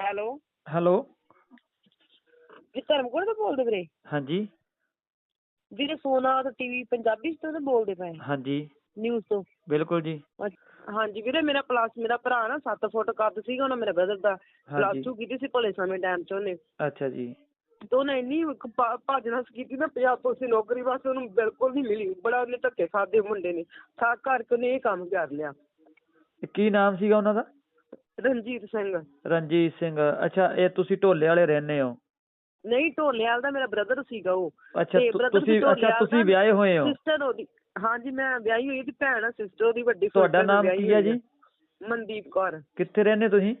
Hello. Hello. ਇਹ ਧਰਮਕੋਟ ਤੋਂ ਬੋਲਦੇ ਵੀਰੇ? ਹਾਂਜੀ। ਵੀਰੇ ਸੋਨਾ ਤੇ ਟੀਵੀ ਪੰਜਾਬੀ ਤੋਂ ਤਾਂ ਬੋਲਦੇ ਪਏ। ਹਾਂਜੀ। ਨਿਊਜ਼ ਤੋਂ। ਬਿਲਕੁਲ ਜੀ। ਅੱਛ- ਹਾਂਜੀ ਵੀਰੇ ਮੇਰਾ ਪਲੱਸ ਮੇਰਾ ਭਰਾ ਨਾ 7 ਫੁੱਟ ਕੱਦ ਸੀਗਾ ਉਹਨਾਂ ਮੇਰੇ ਬ੍ਰਦਰ ਦਾ ਪਲੱਸ ਹਾਂਜੀ 2 ਕੀਤੀ ਸੀ ਭਲੇ ਸਮੇਂ ਟਾਈਮ 'ਚ ਉਹਨੇ। ਅੱਛਾ ਜੀ। ਤੇ ਉਹਨੇ ਇੰਨੀ ਕ- ਭਾ- ਭੱਜ ਨੱਸ ਕੀਤੀ ਨਾ ਪੰਜਾਬ ਪੁਲਿਸ ਦੀ ਨੌਕਰੀ ਵਾਸਤੇ ਉਹਨੂੰ ਬਿਲਕੁਲ ਨਹੀਂ ਮਿਲੀ। ਬੜਾ ਉਹਨੇ ਧੱਕੇ ਖਾਦੇ ਮੁੰਡੇ ਨੇ। ਥਾ ਕਰਕੇ ਉਹਨੇ ਇਹ ਕੰਮ ਕਰ ਲਿਆ। ਕੀ ਨਾਮ ਸੀਗਾ ਉਹਨਾਂ ਦਾ? ਰਣਜੀਤ ਸਿੰਘ। ਰਣਜੀਤ ਸਿੰਘ ਅੱਛਾ ਇਹ ਤੁਸੀਂ ਢੋਲੇ ਵਾਲੇ ਰਹਿੰਦੇ ਹੋ? ਨਹੀਂ ਢੋਲੇਵਾਲ ਦਾ ਮੇਰਾ ਬ੍ਰਦਰ ਸੀਗਾ ਉਹ। ਅੱਛਾ ਤੁਸੀਂ ਅੱਛਾ ਤੁਸੀਂ ਵਿਆਹੇ ਹੋਏ ਹੋ? ਸਿਸਟਰ ਉਹਦੀ ਹਾਂਜੀ ਮੈਂ ਵਿਆਹੀ ਹੋਈ ਦੀ ਭੈਣ ਆ ਸਿਸਟਰ ਉਹਦੀ ਵੱਡੀ ਤੁਹਾਡਾ ਨਾਮ ਕੀ ਹੈ ਜੀ? ਮਨਦੀਪ ਕੌਰ। ਕਿੱਥੇ ਰਹਿੰਦੇ ਤੁਸੀਂ?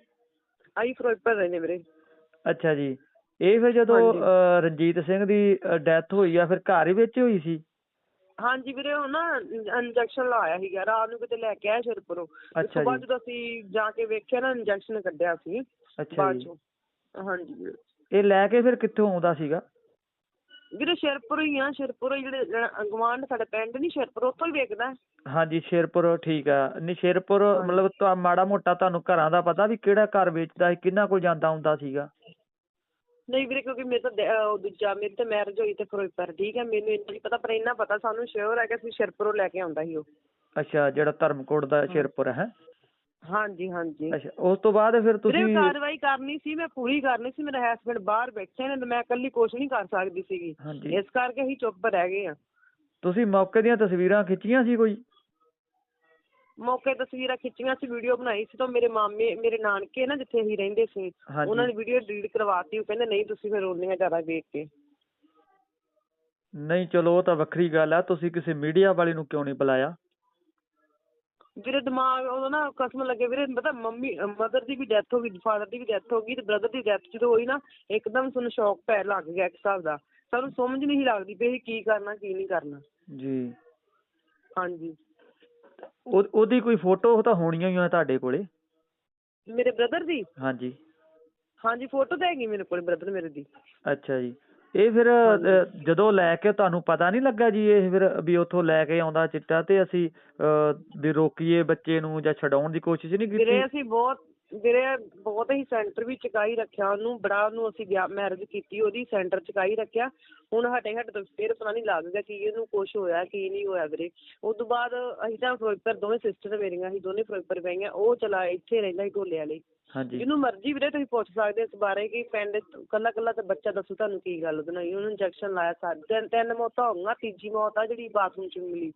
ਆਈ ਫਿਰੋਜ਼ਪੁਰ ਰਹਿੰਦੇ ਵੀਰੇ। ਅੱਛਾ ਜੀ। ਇਹ ਫਿਰ ਜਦੋਂ ਰਣਜੀਤ ਸਿੰਘ ਦੀ ਡੈਥ ਹੋਈ ਆ ਫਿਰ ਘਰ ਹੀ ਵਿੱਚ ਹੋਈ ਸੀ? ਹਾਂਜੀ ਵੀਰੇ ਉਹ ਨਾ ਇੰਜੈਕਸ਼ਨ ਲਾਇਆ ਸੀਗਾ। ਰਾਤ ਨੂੰ ਕਿਤੇ ਲੈ ਕੇ ਆਇਆ ਸ਼ਿਰਪੁਰੋਂ ਅੱਛਾ ਜੀ। ਜਦੋਂ ਅਸੀਂ ਜਾ ਕੇ ਵੇਖਿਆ ਨਾ ਇੰਜੈਕਸ਼ਨ ਕੱਢਿਆ ਸੀ ਅੱਛਾ ਜੀ। ਹਾਂਜੀ ਵੀਰੇ। ਇਹ ਲੈ ਕੇ ਫਿਰ ਕਿੱਥੋਂ ਆਉਂਦਾ ਸੀਗਾ? ਵੀਰੇ ਸ਼ਿਰਪੁਰ ਹੀ ਆ। ਸ਼ਿਰਪੁਰ ਜਿਹੜੇ ਗਵਾਂਢ ਸਾਡਾ ਪਿੰਡ ਨਹੀਂ ਸ਼ਿਰਪੁਰ ਉੱਥੋਂ ਹੀ ਵੇਖਦਾ। ਹਾਂਜੀ ਸ਼ੇਰਪੁਰ ਠੀਕ ਆ। ਨਹੀਂ ਸ਼ੇਰਪੁਰ। ਮਤਲਬ ਤਾਂ ਮਾੜਾ ਮੋਟਾ ਤੁਹਾਨੂੰ ਘਰਾਂ ਦਾ ਪਤਾ ਵੀ ਕਿਹੜਾ ਘਰ ਵੇਚਦਾ ਸੀ ਕਿਹਨਾਂ ਕੋਲ ਜਾਂਦਾ ਹੁੰਦਾ ਸੀਗਾ? ਨਹੀਂ ਵੀਰੇ ਕਿਉਂਕਿ ਮੇਰੇ ਤਾਂ ਅਹ ਦੂਜਾ ਮੇਰੀ ਤਾਂ ਮੈਰਿਜ ਹੋਈ ਤੇ ਫਿਰੋਜ਼ਪੁਰ ਠੀਕ ਹੈ ਮੈਨੂੰ ਇੰਨਾ ਨਹੀਂ ਪਤਾ ਪਰ ਇੰਨਾ ਪਤਾ ਸਾਨੂੰ ਸ਼ੋਰ ਹੈ ਕਿ ਅਸੀਂ ਸ਼ਿਰਪੁਰੋਂ ਲੈ ਕੇ ਆਉਂਦਾ ਸੀ ਉਹ। ਅੱਛਾ ਜਿਹੜਾ ਧਰਮਕੋਟ ਦਾ ਸ਼ੇਰਪੁਰ ਹੈ ਹਾਂਜੀ ਹਾਂਜੀ। ਅੱਛਾ ਉਸ ਤੋਂ ਬਾਅਦ ਫਿਰ ਵੀਰੇ ਤੁਸੀਂ ਕਾਰਵਾਈ ਕਰਨੀ ਸੀ ਮੈਂ ਪੂਰੀ ਕਰਨੀ ਸੀ ਮੇਰਾ ਹਸਬੰਡ ਬਾਹਰ ਬੈਠੇ ਨੇ ਤੇ ਮੈਂ ਇਕੱਲੀ ਕੁਛ ਨਹੀਂ ਕਰ ਸਕਦੀ ਸੀਗੀ। ਹਾਂਜੀ। ਇਸ ਕਰਕੇ ਅਸੀਂ ਚੁੱਪ ਰਹਿ ਗਏ ਆ ਤੁਸੀਂ ਮੌਕੇ ਦੀਆਂ ਤਸਵੀਰਾਂ ਖਿੱਚੀਆਂ ਸੀ ਕੋਈ? ਮੌਕੇ ਤਸਵੀਰਾਂ ਖਿੱਚੀਆਂ ਸੀ ਵੀਡੀਓ ਬਣਾਈ ਸੀ ਤਾਂ ਮੇਰੇ ਮਾਮੇ ਮੇਰੇ ਨਾਨਕੇ ਨਾ ਜਿੱਥੇ ਅਸੀਂ ਰਹਿੰਦੇ ਸੀ ਉਹਨਾਂ ਨੇ ਵੀਡੀਓ ਡਿਲੀਟ ਕਰਵਾਤੀ ਉਹ ਕਹਿੰਦੇ ਨਹੀਂ ਤੁਸੀਂ ਫਿਰ ਰੋਣੀਆਂ ਜ਼ਿਆਦਾ ਵੇਖ ਕੇ। ਨਹੀਂ ਚਲੋ ਉਹ ਤਾਂ ਵੱਖਰੀ ਗੱਲ ਆ ਤੁਸੀਂ ਕਿਸੇ ਮੀਡੀਆ ਵਾਲੇ ਨੂੰ ਕਿਉਂ ਨਹੀਂ ਬੁਲਾਇਆ? ਵੀਰੇ ਦਿਮਾਗ ਉਦੋਂ ਨਾ ਕਸਮ ਲੱਗੇ ਵੀਰੇ ਪਤਾ ਮੰਮੀ ਮਦਰ ਦੀ ਵੀ ਡੈਥ ਹੋ ਗਈ ਫਾਦਰ ਦੀ ਵੀ ਡੈਥ ਹੋ ਗਈ ਤੇ ਬ੍ਰਦਰ ਦੀ ਡੈਥ ਜਦੋਂ ਹੋਈ ਨਾ ਇੱਕਦਮ ਸਾਨੂੰ ਸ਼ੌਕ ਪੈ ਲੱਗ ਗਿਆ ਇੱਕ ਹਿਸਾਬ ਦਾ। ਸਾਨੂੰ ਸਮਝ ਨਹੀਂ ਸੀ ਲੱਗਦੀ ਵੀ ਅਸੀਂ ਕੀ ਕਰਨਾ ਕੀ ਨਹੀਂ ਕਰਨਾ। ਜੀ। ਹਾਂਜੀ। ਉਹ ਉਹਦੀ ਕੋਈ ਫੋਟੋ ਤਾਂ ਹੋਣੀਆਂ ਹੀ ਆ ਤੁਹਾਡੇ ਕੋਲੇ? ਮੇਰੇ ਬ੍ਰਦਰ ਦੀ? ਹਾਂਜੀ। ਹਾਂਜੀ ਫੋਟੋ ਤਾਂ ਹੈਗੀ ਮੇਰੇ ਕੋਲ ਬ੍ਰਦਰ ਮੇਰੇ ਦੀ। ਅੱਛਾ ਜੀ। ਇਹ ਫਿਰ ਅਹ, ਜਦੋਂ ਲੈ ਕੇ ਤੁਹਾਨੂੰ ਪਤਾ ਨਹੀਂ ਲੱਗਾ ਜੀ ਇਹ ਫਿਰ ਵੀ ਉੱਥੋਂ ਲੈ ਕੇ ਆਉਂਦਾ ਚਿੱਟਾ ਤੇ ਅਸੀਂ ਅਹ, ਵੀ ਰੋਕੀਏ ਬੱਚੇ ਨੂੰ ਜਾਂ ਛਡਾਉਣ ਦੀ ਕੋਸ਼ਿਸ਼ ਨਹੀਂ ਕੀਤੀ? ਵੀਰੇ ਅਸੀਂ ਬਹੁਤ ਵੀਰੇ ਬਹੁਤ ਹੀ ਸੈਂਟਰ ਵੀ ਚੁਕਾਈ ਰੱਖਿਆ ਉਹਨੂੰ ਬੜਾ ਉਹਨੂੰ ਅਸੀਂ ਮੈਰਿਜ ਕੀਤੀ ਉਹਦੀ ਸੈਂਟਰ ਚੁਕਾਈ ਰੱਖਿਆ। ਹੁਣ ਹਟੇ ਹਟ ਤੋਂ ਫਿਰ ਪਤਾ ਨਹੀਂ ਲੱਗ ਗਿਆ ਕਿ ਇਹਨੂੰ ਕੁਝ ਹੋਇਆ ਕੀ ਨਹੀਂ ਹੋਇਆ ਵੀਰੇ। ਉਸ ਤੋਂ ਬਾਅਦ ਅਸੀਂ ਤਾਂ ਫਿਰੋਜ਼ਪੁਰ ਦੋਵੇਂ ਸਿਸਟਰ ਮੇਰੀਆਂ ਅਸੀਂ ਦੋਨੇ ਫਿਰੋਜ਼ਪੁਰ ਪਈਆਂ ਉਹ ਚਲਾ ਇੱਥੇ ਰਹਿੰਦਾ ਸੀ ਢੋਲੇ ਵਾਲੇ। ਹਾਂਜੀ। ਜਿਹਨੂੰ ਮਰਜ਼ੀ ਵੀਰੇ ਤੁਸੀਂ ਪੁੱਛ ਸਕਦੇ ਇਸ ਬਾਰੇ ਕਿ ਪਿੰਡ ਕੱਲਾ ਕੱਲਾ ਤੇ ਬੱਚਾ ਦੱਸੋ ਤੁਹਾਨੂੰ ਕੀ ਗੱਲ ਉਹਦੇ ਨਾਲ ਹੋਈ। ਉਹਨੂੰ ਇੰਜੈਕਸ਼ਨ ਲਾਇਆ ਸਾਡੇ ਤਿੰਨ ਤਿੰਨ ਮੌਤਾਂ ਹੋ ਗਈਆਂ ਤੀਜੀ ਮੌਤ ਆ ਜਿਹੜੀ ਬਾਥਰੂਮ ਚ ਮਿਲੀ।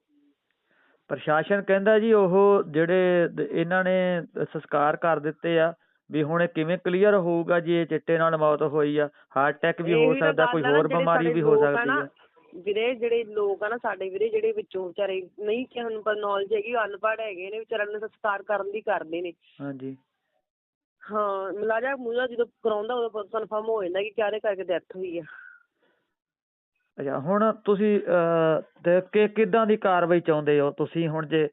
ਪ੍ਰਸ਼ਾਸਨ ਕਹਿੰਦਾ ਜੀ ਉਹ ਜਿਹੜੇ ਇਹਨਾਂ ਨੇ ਸੰਸਕਾਰ ਕਰ ਦਿੱਤੇ ਆ ਵੀ ਹੁਣ ਇਹ ਕਿਵੇਂ ਕਲੀਅਰ ਹੋਊਗਾ ਜੀ ਇਹ ਚਿੱਟੇ ਨਾਲ ਮੌਤ ਹੋਈ ਆ ਹਾਰਟ ਅਟੈਕ ਵੀ ਹੋ ਸਕਦਾ ਕੋਈ ਆ ਹੋਰ ਬਿਮਾਰੀ ਵੀ ਹੋ ਆ ਸਕਦੀ ਹੈ ਵੀਰੇ ਜਿਹੜੇ ਲੋਕ ਆ ਨਾ ਸਾਡੇ ਵੀਰੇ ਜਿਹੜੇ ਵਿੱਚੋਂ ਵਿਚਾਰੇ ਨਹੀਂ ਕਿ ਸਾਨੂੰ ਪਰ ਨੌਲੇਜ ਹੈਗੀ ਅਨਪੜ੍ਹ ਹੈਗੇ ਨੇ ਵਿਚਾਰਿਆਂ ਨੂੰ ਸੰਸਕਾਰ ਕਰਨ ਦੀ ਕਰਦੇ ਨੇ। ਹਾਂਜੀ। ਹਾਂ ਮਲਾਜਾ ਮੂਜਾ ਜਦੋਂ ਕਰਾਉਂਦਾ ਉਦੋਂ ਕਨਫਰਮ ਹੋ ਜਾਂਦਾ ਕਿ ਕਿਹਦੇ ਕਰਕੇ ਡੈਥ ਹੋਈ ਆ। ਅੱਛਾ ਹੁਣ ਤੁਸੀਂ ਕਿ ਕਿੱਦਾਂ ਦੀ ਕਾਰਵਾਈ ਚਾਹੁੰਦੇ ਹੋ ਤੁਸੀਂ? ਹੁਣ ਜੇ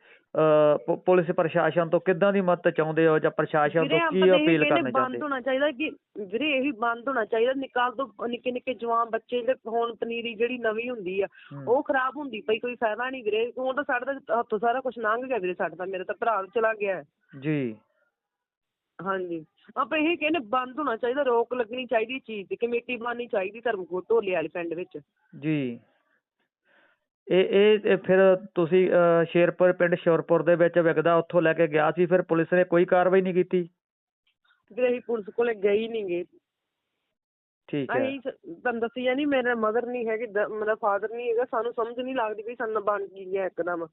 ਪੁ- ਪੁਲਿਸ ਪ੍ਰਸ਼ਾਸਨ ਤੋਂ ਕਿੱਦਾਂ ਦੀ ਮਦਦ ਚਾਹੁੰਦੇ ਹੋ ਜਾਂ ਪ੍ਰਸ਼ਾਸਨ ਵੀਰੇ ਤੋਂ ਆਪਾਂ ਕੀ ਤਾਂ ਇਹੀ ਅਪੀਲ ਕਹਿੰਦੇ ਕਰਨਾ ਚਾਹੁੰਦੇ? ਬੰਦ ਹੋਣਾ ਚਾਹੀਦਾ ਕਿ ਵੀਰੇ ਇਹੀ ਬੰਦ ਹੋਣਾ ਚਾਹੀਦਾ। ਨਿਕਾਲ ਤੋਂ ਨਿੱਕੇ ਨਿੱਕੇ ਜਵਾਨ ਬੱਚੇ ਜਿਹੜੇ ਹੁਣ ਪਨੀਰੀ ਜਿਹੜੀ ਨਵੀਂ ਹੁੰਦੀ ਆ ਹੂੰ। ਉਹ ਖਰਾਬ ਹੁੰਦੀ ਪਈ ਕੋਈ ਫਾਇਦਾ ਨਹੀਂ ਵੀਰੇ। ਹੁਣ ਤਾਂ ਸਾਡਾ ਤਾਂ ਹੱਥੋਂ ਸਾਰਾ ਕੁਝ ਲੰਘ ਗਿਆ ਵੀਰੇ ਸਾਡਾ ਤਾਂ ਮੇਰਾ ਤਾਂ ਭਰਾ ਚਲਾ ਗਿਆ। ਹੈ। ਜੀ। ਹਾਂਜੀ। ਆਪਾਂ ਇਹ ਕਹਿੰਦੇ ਬੰਦ ਹੋਣਾ ਚਾਹੀਦਾ ਰੋਕ ਲੱਗਣੀ ਚਾਹੀਦੀ ਚੀਜ਼ ਦੀ ਕਮੇਟੀ ਬਣਨੀ ਚਾਹੀਦੀ ਧਰਮਕੋਟ ਢੋਲੇ ਵਾਲੇ ਪਿੰਡ ਵਿੱਚ। ਜੀ। ਇਹ ਇਹ ਫਿਰ ਤੁਸੀਂ ਅਹ, ਸ਼ੇਰਪੁਰ ਪਿੰਡ ਸ਼ੋਰਪੁਰ ਦੇ ਵਿੱਚ ਵਿਕਦਾ ਉੱਥੋਂ ਲੈ ਕੇ ਗਿਆ ਸੀ ਫਿਰ ਪੁਲਿਸ ਨੇ ਕੋਈ ਕਾਰਵਾਈ ਨਹੀਂ ਕੀਤੀ? ਵੀਰੇ ਅਸੀਂ ਪੁਲਿਸ ਕੋਲੇ ਗਏ ਨਹੀਂ ਗਏ ਠੀਕ ਹੈ। ਅਸੀਂ ਸ- ਤੁਹਾਨੂੰ ਦੱਸਿਆ ਨਹੀਂ ਮੇਰੇ ਮਦਰ ਨਹੀਂ ਹੈਗੀ ਦ- ਮੇਰਾ ਫਾਦਰ ਨਹੀਂ ਹੈਗਾ ਸਾਨੂੰ ਸਮਝ ਨਹੀਂ ਲੱਗਦੀ ਵੀ ਸਾਨੂੰ ਬਣ ਕੀ ਗਿਆ ਇੱਕਦਮ।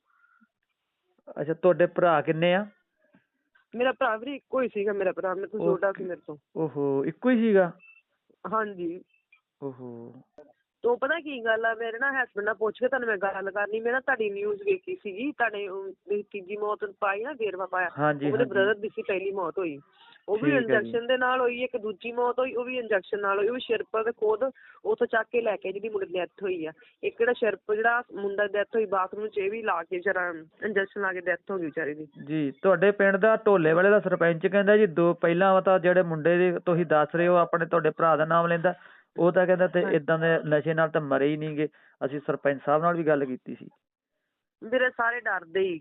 ਅੱਛਾ ਤੁਹਾਡੇ ਭਰਾ ਕਿੰਨੇ ਆ? ਮੇਰਾ ਭਰਾ ਵੀਰੇ ਇੱਕੋ ਹੀ ਸੀਗਾ ਮੇਰਾ ਭਰਾ ਮੇਰੇ ਤੋਂ ਛੋਟਾ ਸੀ ਮੇਰੇ ਤੋਂ। ਓਹੋ ਇੱਕੋ ਹੀ ਸੀਗਾ? ਹਾਂਜੀ। ਓਹੋ। ਤੋਂ ਪਤਾ ਕੀ ਗੱਲ ਆ ਮੇਰੇ ਨਾ ਹਸਬੰਡ ਨਾਲ ਪੁੱਛ ਕੇ ਤੁਹਾਨੂੰ ਮੈਂ ਗੱਲ ਕਰਨੀ ਮੈਂ ਨਾ ਤੁਹਾਡੀ ਨਿਊਜ਼ ਵੇਖੀ ਸੀਗੀ ਤੁਹਾਡੇ ਉਹ ਤੀਜੀ ਮੌਤ ਪਾਈ ਨਾ ਵੇਰਵਾ ਪਾਇਆ ਹਾਂਜੀ ਉਹਦੇ ਹਾਂਜੀ। ਬ੍ਰਦਰ ਦੀ ਸੀ ਪਹਿਲੀ ਮੌਤ ਹੋਈ। ਉਹ ਵੀ ਠੀਕ ਹੈ ਜੀ। ਇੰਜੈਕਸ਼ਨ ਦੇ ਨਾਲ ਹੋਈ ਇੱਕ ਦੂਜੀ ਮੌਤ ਹੋਈ ਉਹ ਵੀ ਇੰਜੈਕਸ਼ਨ ਨਾਲ ਹੋਈ ਉਹ ਵੀ ਸ਼ਿਰਪਾ ਦੇ ਖੁਦ ਉੱਥੋਂ ਚੱਕ ਕੇ ਲੈ ਕੇ ਜਿਹੜੀ ਮੁੰਡੇ ਦੀ ਡੈਥ ਹੋਈ ਆ। ਇੱਕ ਜਿਹੜਾ ਸ਼ਿਰਪ ਜਿਹੜਾ ਮੁੰਡਾ ਦੀ ਡੈਥ ਹੋਈ ਬਾਥਰੂਮ 'ਚ ਇਹ ਵੀ ਲਾ ਕੇ ਵਿਚਾਰਾ ਇੰਜੈਕਸ਼ਨ ਲਾ ਕੇ ਡੈਥ ਹੋ ਗਈ ਵਿਚਾਰੇ ਦੀ। ਜੀ ਤੁਹਾਡੇ ਪਿੰਡ ਦਾ ਢੋਲੇ ਵਾਲੇ ਦਾ ਸਰਪੰਚ ਕਹਿੰਦਾ ਜੀ ਦੋ ਪਹਿਲਾਂ ਤਾਂ ਜਿਹੜੇ ਮੁੰਡੇ ਦੇ ਤੁਸੀਂ ਦੱਸ ਰਹੇ ਹੋ ਆਪਣੇ ਤੁਹਾਡੇ ਭਰਾ ਦਾ ਨਾਮ ਲੈਂਦਾ ਉਹ ਤਾਂ ਕਹਿੰਦਾ ਤੇ। ਇਦਾਂ ਦੇ ਨਸ਼ੇ ਨਾਲ ਤਾਂ ਮਰੇ ਹੀ ਨਹੀਂਗੇ ਅਸੀਂ ਸਰਪੰਚ ਸਾਹਿਬ ਨਾਲ ਵੀ ਗੱਲ ਕੀਤੀ ਸੀ। ਵੀਰੇ ਸਾਰੇ ਡਰਦੇ ਹੀ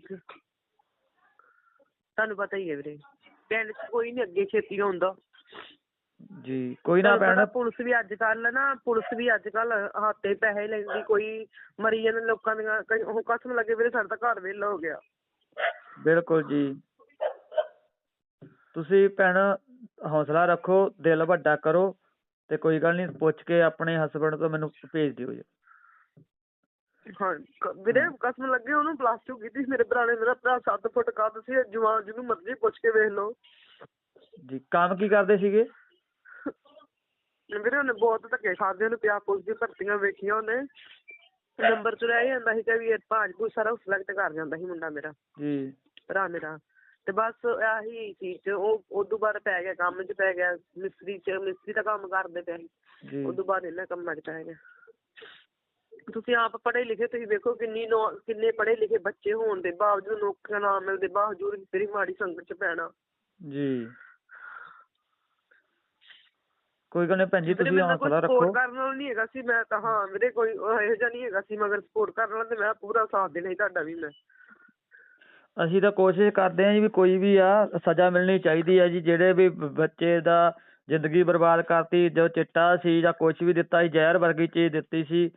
ਤੁਹਾਨੂੰ ਪਤਾ ਹੀ ਹੈ ਵੀਰੇ ਪਿੰਡ 'ਚ ਕੋਈ ਨਹੀਂ ਅੱਗੇ ਛੇਤੀ ਹੁੰਦਾ ਜੀ ਕੋਈ ਨਾ ਭੈਣ। ਪੁਲਿਸ ਵੀ ਅੱਜ ਕੱਲ ਨਾ ਪੁਲਿਸ ਵੀ ਅੱਜ ਕੱਲ ਹੱਥੇ ਪੈਸੇ ਲੈਂਦੀ ਕੋਈ ਮਰੀ ਜਾਂਦੇ ਲੋਕਾਂ ਦੀਆਂ ਕਈ ਉਹ ਕਸਮ ਲੱਗੇ ਵੀਰੇ ਸਾਡਾ ਤਾਂ ਘਰ ਵਿਹਲਾ ਹੋ ਗਿਆ। ਬਿਲਕੁਲ ਜੀ। ਤੁਸੀਂ ਭੈਣ ਹੌਸਲਾ ਰੱਖੋ ਦਿਲ ਵੱਡਾ ਕਰੋ। ਤੇ ਕੋਈ ਗੱਲ ਨਹੀਂ ਪੁੱਛ ਕੇ ਆਪਣੇ ਹਸਬੰਡ ਤੋਂ ਮੈਨੂੰ ਭੇਜ ਦਿਓ ਜੀ। ਹਾਂ ਵੀਰੇ ਕਸਮ ਲੱਗੇ ਉਹਨੂੰ ਪਲੱਸ 2 ਕੀਤੀ? ਸੀ ਮੇਰੇ ਭਰਾ ਨੇ ਮੇਰਾ ਭਰਾ 7 ਫੁੱਟ ਕੱਦ ਸੀ ਜਵਾਨ ਜਿਹਨੂੰ ਮਰਜ਼ੀ ਪੁੱਛ ਕੇ ਵੇਖ ਲਓ। ਜੀ ਕੰਮ ਕੀ ਕਰਦੇ ਸੀਗੇ? ਵੀਰੇ ਉਹਨੇ ਬਹੁਤ ਧੱਕੇ ਖਾਦੇ ਉਹਨੇ ਪਿਆ ਪੁਲਿਸ ਦੀ ਭਰਤੀਆਂ ਵੇਖੀਆਂ ਉਹਨੇ। ਨੰਬਰ ਚ ਰਹਿ ਜਾਂਦਾ ਸੀ ਕਿ ਵੀ ਇਹ ਭਾਜ ਕੋਈ ਸਾਰਾ ਸਿਲੈਕਟ ਕਰ ਜਾਂਦਾ ਸੀ ਮੁੰਡਾ ਮੇਰਾ। ਜੀ। ਭਰਾ ਮੇਰਾ। ਤੇ ਬਸ ਆਹੀ ਸੀ ਤੇ ਉਹ ਉਦੋਂ ਬਾਅਦ ਪੈ ਗਿਆ ਕੰਮ 'ਚ ਪੈ ਗਿਆ ਮਿਸਤਰੀ 'ਚ ਮਿਸਤਰੀ ਦਾ ਕੰਮ ਕਰਦੇ ਪਿਆ ਸੀ। ਉਦੋਂ ਬਾਅਦ ਇਹਨਾਂ ਕੰਮਾਂ 'ਚ ਪੈ ਗਿਆ। ਤੁਸੀਂ ਆਪ ਪੜ੍ਹੇ ਲਿਖੇ ਤੁਸੀਂ ਵੇਖੋ ਕਿੰਨੀ ਨੌ- ਕਿੰਨੇ ਪੜ੍ਹੇ ਲਿਖੇ ਬੱਚੇ ਹੋਣ ਦੇ ਬਾਵਜੂਦ ਨੌਕਰੀਆਂ ਨਾ ਮਿਲਦੇ ਬਾਵਜੂਦ ਤੇਰੀ ਮਾੜੀ ਸੰਗਤ 'ਚ ਪੈਣਾ। ਜੀ। ਕੋਈ ਗੱਲ ਨਹੀਂ ਭੈਣ ਜੀ ਵੀਰੇ ਤੁਸੀਂ ਮੇਰੇ ਨਾਲ ਕੋਈ ਹੌਸਲਾ ਸਪੋਰਟ ਰੱਖੋ। ਕਰਨ ਵਾਲਾ ਨਹੀਂ ਹੈਗਾ ਸੀ ਮੈਂ ਤਾਂ ਹਾਂ ਵੀਰੇ ਕੋਈ ਉਹ ਇਹੋ ਜਿਹਾ ਨਹੀਂ ਹੈਗਾ ਸੀ ਮਗਰ ਸਪੋਰਟ ਕਰਨ ਵਾਲਾ ਤੇ ਮੈਂ ਪੂਰਾ ਸਾਥ ਦੇਣਾ ਸੀ ਤੁਹਾਡਾ ਵੀ ਮੈਂ। ਅਸੀਂ ਤਾਂ ਕੋਸ਼ਿਸ਼ ਕਰਦੇ ਹਾਂ ਜੀ ਵੀ ਕੋਈ ਵੀ ਆ ਸਜ਼ਾ ਮਿਲਣੀ ਚਾਹੀਦੀ ਹੈ ਜੀ ਜਿਹੜੇ ਵੀ ਬੱਚੇ ਦਾ ਜ਼ਿੰਦਗੀ ਬਰਬਾਦ ਕਰਤੀ ਜੋ ਚਿੱਟਾ ਸੀ ਜਾਂ ਕੁਝ ਵੀ ਦਿੱਤਾ ਸੀ ਜ਼ਹਿਰ ਵਰਗੀ ਚੀਜ਼ ਦਿੱਤੀ ਸੀ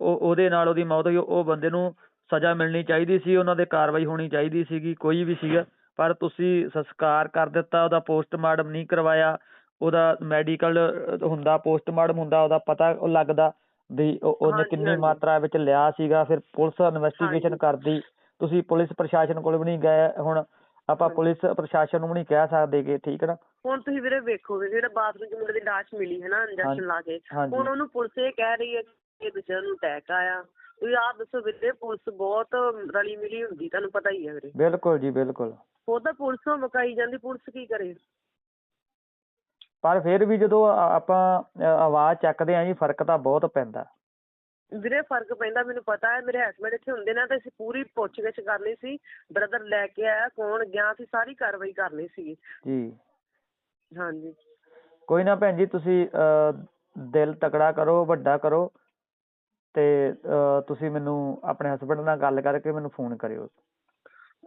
ਉਹ ਉਹਦੇ ਨਾਲ ਉਹਦੀ ਮੌਤ ਹੋਈ ਉਹ ਬੰਦੇ ਨੂੰ ਸਜ਼ਾ ਮਿਲਣੀ ਚਾਹੀਦੀ ਸੀ ਉਹਨਾਂ ਦੇ ਕਾਰਵਾਈ ਹੋਣੀ ਚਾਹੀਦੀ ਸੀਗੀ ਕੋਈ ਵੀ ਸੀਗਾ ਪਰ ਤੁਸੀਂ ਸੰਸਕਾਰ ਕਰ ਦਿੱਤਾ ਉਹਦਾ ਪੋਸਟਮਾਰਟਮ ਨਹੀਂ ਕਰਵਾਇਆ ਉਹਦਾ ਮੈਡੀਕਲ ਹੁੰਦਾ ਪੋਸਟਮਾਰਟਮ ਹੁੰਦਾ ਉਹਦਾ ਪਤਾ ਲੱਗਦਾ ਵੀ ਉਹ- ਉਹਨੇ ਕਿੰਨੀ। ਮਾਤਰਾ ਵਿੱਚ ਲਿਆ ਸੀਗਾ ਫਿਰ ਪੁਲਿਸ ਇਨਵੈਸਟੀਗੇਸ਼ਨ। ਕਰਦੀ ਤੁਸੀਂ ਪੁਲਿਸ ਪ੍ਰਸ਼ਾਸਨ ਕੋਲ ਵੀ ਨਹੀਂ ਗਏ ਹੁਣ ਆਪਾਂ। ਪੁਲਿਸ ਪ੍ਰਸ਼ਾਸਨ ਨੂੰ ਵੀ ਨਹੀਂ ਕਹਿ ਸਕਦੇ ਕਿ ਠੀਕ ਹੈ ਨਾ ਹੁਣ ਤੁਸੀਂ ਵੀਰੇ ਵੇਖੋ ਵੀ ਜਿਹੜਾ ਬਾਥਰੂਮ 'ਚ ਮੁੰਡੇ ਦੀ ਲਾਸ਼ ਮਿਲੀ ਹੈ ਨਾ। ਇੰਜੈਕਸ਼ਨ ਲਾ ਕੇ ਹਾਂਜੀ। ਹੁਣ ਉਹਨੂੰ ਪੁਲਿਸ ਇਹ ਕਹਿ ਰਹੀ ਹੈ ਕਿ ਦੂਜਿਆਂ ਨੂੰ ਅਟੈਕ ਆਇਆ ਤੁਸੀਂ ਆਪ ਦੱਸੋ ਵੀਰੇ ਪੁਲਿਸ ਬਹੁਤ ਰਲੀ ਮਿਲੀ ਹੁੰਦੀ ਤੁਹਾਨੂੰ ਪਤਾ ਹੀ ਹੈ ਵੀਰੇ ਬਿਲਕੁਲ ਜੀ ਬਿਲਕੁਲ ਉਹ ਤਾਂ ਪੁਲਿਸ ਨੂੰ ਮਕਾਈ ਜਾਂਦੀ ਪੁਲਿਸ ਕੀ ਕਰੇ ਪਰ ਫਿਰ ਵੀ ਜਦੋਂ ਆ- ਆਪਾਂ ਅ, ਆਵਾਜ਼ ਚੱਕਦੇ ਆਂ ਜੀ ਫ਼ਰਕ ਤਾਂ ਬਹੁਤ ਪੈਂਦਾ ਵੀਰੇ ਫ਼ਰਕ ਪੈਂਦਾ ਮੈਨੂੰ ਪਤਾ ਹੈ ਮੇਰੇ ਹਸਬੰਡ ਇੱਥੇ ਹੁੰਦੇ ਨਾ ਤਾਂ ਅਸੀਂ ਪੂਰੀ ਪੁੱਛਗਿੱਛ ਕਰਨੀ ਸੀ ਬ੍ਰਦਰ ਲੈ ਕੇ ਆਇਆ ਕੌਣ ਗਿਆ ਸੀ ਸਾਰੀ ਕਾਰਵਾਈ ਕਰਨੀ ਸੀ। ਜੀ। ਹਾਂਜੀ। ਕੋਈ ਨਾ ਭੈਣ ਜੀ ਤੁਸੀਂ ਦਿਲ ਤਕੜਾ ਕਰੋ ਵੱਡਾ ਕਰੋ ਤੇ ਤੁਸੀਂ ਮੈਨੂੰ ਆਪਣੇ ਹਸਬੰਡ ਨਾਲ ਗੱਲ ਕਰਕੇ ਮੈਨੂੰ ਫੋਨ ਕਰਿਓ।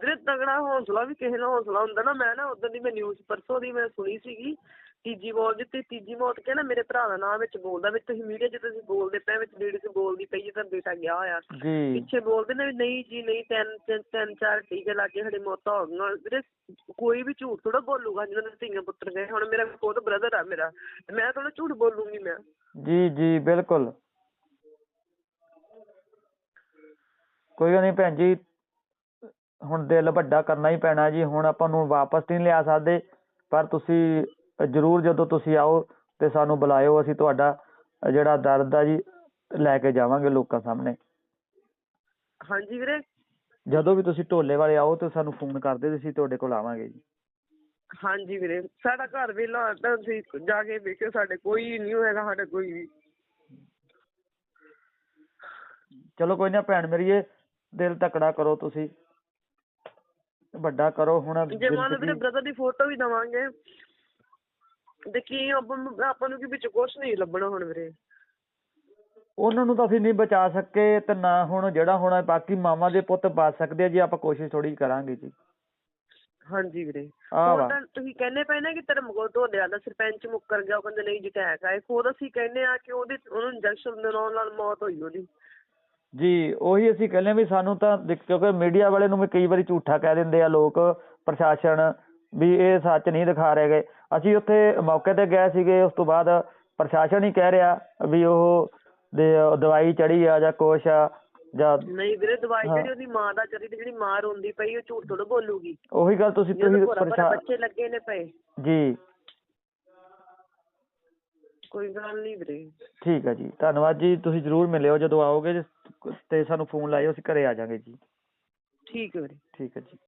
ਵੀਰੇ ਤਗੜਾ ਹੌਸਲਾ ਵੀ ਕਿਸੇ ਨਾਲ ਹੌਸਲਾ ਹੁੰਦਾ ਨਾ ਮੈਂ ਨਾ ਉਦੋਂ ਦੀ ਮੈਂ ਨਿਊਜ਼ ਪਰਸੋਂ ਦੀ ਮੈਂ ਸੁਣੀ ਸੀਗੀ ਤੀਜੀ ਮੌਤ ਜਿੱਤੇ ਤੀਜੀ ਮੌਤ ਕੇ ਨਾ ਮੇਰੇ ਭਰਾ ਦਾ ਨਾਮ ਵਿੱਚ ਬੋਲਦਾ ਵਿੱਚ ਤੁਸੀਂ ਮੀਡੀਆ 'ਚ ਤੁਸੀਂ ਬੋਲਦੇ ਪਏ ਵਿੱਚ ਲੇਡੀਜ਼ ਬੋਲਦੀ ਪਈ ਹੈ ਤਾਂ ਬੇਟਾ ਗਿਆ ਹੋਇਆ। ਜੀ। ਪਿੱਛੇ ਬੋਲਦੇ ਨੇ ਵੀ ਨਹੀਂ ਜੀ ਨਹੀਂ ਤਿੰਨ ਤਿੰਨ ਤਿੰਨ ਚਾਰ ਟੀਕੇ ਲਾ ਕੇ ਸਾਡੇ ਮੌਤਾਂ ਹੋ ਗਈਆਂ। ਵੀਰੇ ਕੋਈ ਵੀ ਝੂਠ ਥੋੜਾ ਬੋਲੂਗਾ ਜਿਹਨਾਂ ਦੇ ਧੀਆਂ ਪੁੱਤਰ ਗਏ ਹੁਣ ਮੇਰਾ ਖੁਦ ਬ੍ਰਦਰ ਆ ਮੇਰਾ ਮੈਂ ਥੋੜਾ ਝੂਠ ਬੋਲੂੰਗੀ ਮੈਂ। ਜੀ ਜੀ ਬਿਲਕੁਲ। ਕੋਈ ਨਹੀਂ ਭੈਣ ਜੀ ਹੁਣ ਦਿਲ ਵੱਡਾ ਕਰਨਾ ਹੀ ਪੈਣਾ ਜੀ। ਹੁਣ ਆਪਾਂ ਨੂੰ ਵਾਪਸ ਨਹੀਂ ਲਿਆ ਸਕਦੇ ਪਰ ਤੁਸੀਂ ਜਰੂਰ ਜਦੋਂ ਤੁਸੀਂ ਆਓ ਤੇ ਸਾਨੂੰ ਬੁਲਾਇਓ ਅਸੀਂ ਤੁਹਾਡਾ ਜਿਹੜਾ ਦਰਦ ਆ ਜੀ ਲੈ ਕੇ ਜਾਵਾਂਗੇ ਲੋਕਾਂ ਸਾਹਮਣੇ। ਹਾਂਜੀ ਵੀਰੇ। ਜਦੋਂ ਵੀ ਤੁਸੀਂ ਢੋਲੇ ਵਾਲੇ ਆਓ ਤੇ ਸਾਨੂੰ ਫੋਨ ਕਰ ਦਿਓ ਤੇ ਅਸੀਂ ਤੁਹਾਡੇ ਕੋਲ ਆਵਾਂਗੇ ਜੀ। ਹਾਂਜੀ ਵੀਰੇ ਸਾਡਾ ਘਰ ਵੇਲਾ ਤਾਂ ਤੁਸੀਂ ਜਾ ਕੇ ਵੇਖਿਓ ਸਾਡੇ ਕੋਈ ਨਹੀਂ ਹੋਏਗਾ ਸਾਡੇ ਕੋਈ ਵੀ। ਚਲੋ ਕੋਈ ਨਾ ਭੈਣ ਮੇਰੀਏ ਦਿਲ ਤਕੜਾ ਕਰੋ ਤੁਸੀਂ। ਵੱਡਾ ਕਰੋ ਹੁਣ ਜੇ ਮੰਨ ਲਓ ਵੀਰੇ ਬ੍ਰਦਰ ਦੀ ਫੋਟੋ ਵੀ ਦਵਾਂਗੇ। ਤੇ ਕੀ ਆਪਾਂ ਨੂੰ ਕੀ ਵਿੱਚ ਕੁਛ ਨਹੀਂ ਲੱਭਣਾ ਹੁਣ ਵੀਰੇ? ਉਹਨਾਂ ਨੂੰ ਤਾਂ ਅਸੀਂ ਨਹੀਂ ਬਚਾ ਸਕੇ ਤੇ ਨਾ ਹੁਣ ਜਿਹੜਾ ਹੁਣ ਬਾਕੀ ਮਾਵਾਂ ਦੇ ਪੁੱਤ ਬਚ ਸਕਦੇ ਆ ਜੀ ਆਪਾਂ ਕੋਸ਼ਿਸ਼ ਥੋੜੀ ਕਰਾਂਗੇ ਜੀ। ਹਾਂਜੀ ਵੀਰੇ। ਵਾ। ਤਾਂ ਤੁਸੀਂ ਕਹਿੰਦੇ ਪਏ ਨਾ ਕਿ ਧਰਮਕੋਟ ਢੋਲਿਆ ਦਾ ਸਰਪੰਚ ਮੁੱਕਰ ਗਿਆ ਉਹ ਕਹਿੰਦੇ ਨਹੀਂ ਜੀ ਅਟੈਕ ਆਏ। ਖੁਦ ਅਸੀਂ ਕਹਿੰਦੇ ਆ ਕਿ ਉਹਦੀ ਉਹਨੂੰ ਇੰਜੈਕਸ਼ਨ ਦੇਣ ਨਾਲ ਮੌਤ ਹੋਈ ਉਹਦੀ। ਜੀ ਉਹੀ ਅਸੀਂ ਕਹਿੰਦੇ ਵੀ ਸਾਨੂੰ ਤਾਂ ਕਿਉਂਕਿ ਮੀਡੀਆ ਵਾਲੇ ਨੂੰ ਵੀ ਕਈ ਵਾਰੀ ਝੂਠਾ ਕਹਿ ਦਿੰਦੇ ਆ ਲੋਕ ਪ੍ਰਸ਼ਾਸਨ ਵੀ ਇਹ ਸੱਚ ਨਹੀਂ ਦਿਖਾ ਰਹੇ ਗੇ ਅਸੀਂ ਉੱਥੇ ਮੌਕੇ ਤੇ ਗਏ ਸੀਗੇ ਉਸ ਤੋਂ ਬਾਅਦ ਪ੍ਰਸ਼ਾਸਨ ਹੀ ਕਹਿ ਰਿਹਾ ਵੀ ਉਹ ਦੇ ਦਵਾਈ ਚੜੀ ਆ ਜਾਂ ਕੁਛ ਆ ਜਾਂ ਨਹੀਂ ਵੀਰੇ ਦਵਾਈ ਹਾਂ। ਜਿਹੜੀ ਉਹਦੀ ਮਾਂ ਦਾ ਚਰੀ ਤੇ ਜਿਹੜੀ ਮਾਂ ਰੋਂਦੀ ਪਈ ਉਹ ਝੂਠ ਥੋੜਾ ਬੋਲੂਗੀ। ਉਹੀ ਗੱਲ ਤੁਸੀਂ ਜਦੋਂ ਤੁਸੀਂ ਭੋਰਾ ਭੋਰਾ ਪ੍ਰਸ਼ਾ ਬੱਚੇ ਲੱਗੇ ਨੇ ਪਏ। ਜੀ। ਕੋਈ ਗੱਲ ਨਹੀਂ ਵੀਰੇ। ਠੀਕ ਹੈ ਜੀ ਧੰਨਵਾਦ ਜੀ ਤੁਸੀਂ ਜ਼ਰੂਰ ਮਿਲਿਓ ਜਦੋਂ ਆਓਗੇ ਤੇ ਸਾਨੂੰ ਫੋਨ ਲਾਇਓ ਅਸੀਂ ਘਰੇ ਆ ਜਾਾਂਗੇ ਜੀ। ਠੀਕ ਹੈ ਵੀਰੇ। ਠੀਕ ਹੈ ਜੀ।